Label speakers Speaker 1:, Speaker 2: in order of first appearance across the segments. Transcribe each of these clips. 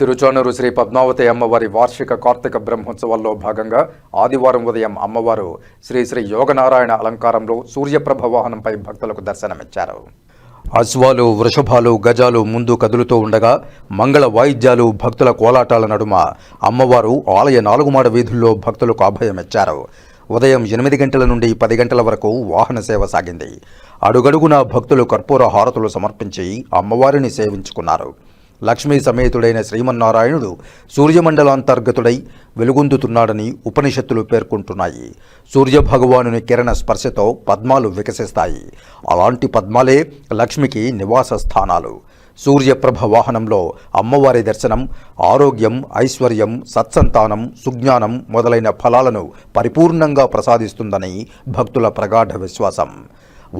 Speaker 1: తిరుచానూరు శ్రీ పద్మావతి అమ్మవారి వార్షిక కార్తీక బ్రహ్మోత్సవాల్లో భాగంగా ఆదివారం ఉదయం అమ్మవారు శ్రీ శ్రీ యోగనారాయణ అలంకారంలో సూర్యప్రభ వాహనంపై భక్తులకు దర్శనమిచ్చారు. అశ్వాలు వృషభాలు గజాలు ముందు కదులుతూ ఉండగా మంగళ వాయిద్యాలు భక్తుల కోలాటాల నడుమ అమ్మవారు ఆలయ నాలుగుమాడ వీధుల్లో భక్తులకు అభయమిచ్చారు. ఉదయం ఎనిమిది గంటల నుండి పది గంటల వరకు వాహన సేవ సాగింది. అడుగడుగున భక్తులు కర్పూర హారతులు సమర్పించి అమ్మవారిని సేవించుకున్నారు. లక్ష్మీ సమేతుడైన శ్రీమన్నారాయణుడు సూర్యమండలాంతర్గతుడై వెలుగొందుతున్నాడని ఉపనిషత్తులు పేర్కొంటున్నాయి. సూర్యభగవానుని కిరణ స్పర్శతో పద్మాలు వికసిస్తాయి. అలాంటి పద్మాలే లక్ష్మికి నివాస స్థానాలు. సూర్యప్రభ వాహనంలో అమ్మవారి దర్శనం ఆరోగ్యం ఐశ్వర్యం సత్సంతానం సుజ్ఞానం మొదలైన ఫలాలను పరిపూర్ణంగా ప్రసాదిస్తుందని భక్తుల ప్రగాఢ విశ్వాసం.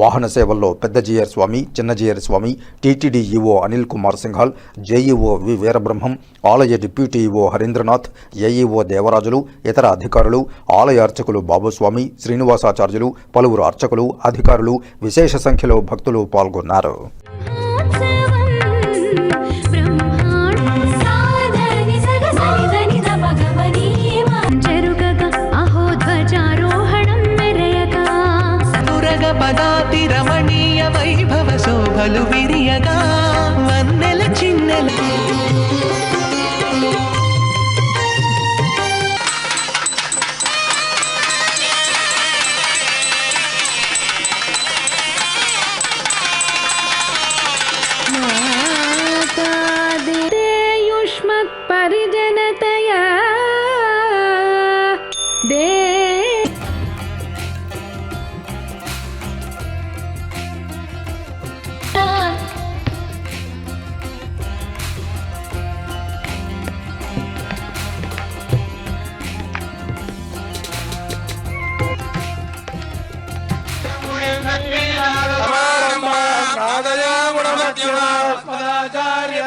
Speaker 1: వాహన సేవల్లో పెద్ద జీయర్ స్వామి చిన్న Jeeyar Swamy TTD Anil Kumar Singhal JEO V Veerabrahmam ఆలయ డిప్యూటీ హరీంద్రనాథ్ ఏఈఓ దేవరాజులు ఇతర అధికారులు ఆలయ అర్చకులు బాబుస్వామి శ్రీనివాసాచార్యులు పలువురు అర్చకులు అధికారులు విశేష సంఖ్యలో భక్తులు పాల్గొన్నారు.
Speaker 2: పదాతి రమణీయ వైభవ శోభలు విరియగా వన్నెల చిన్నెల
Speaker 3: పరిజ पदाचार्य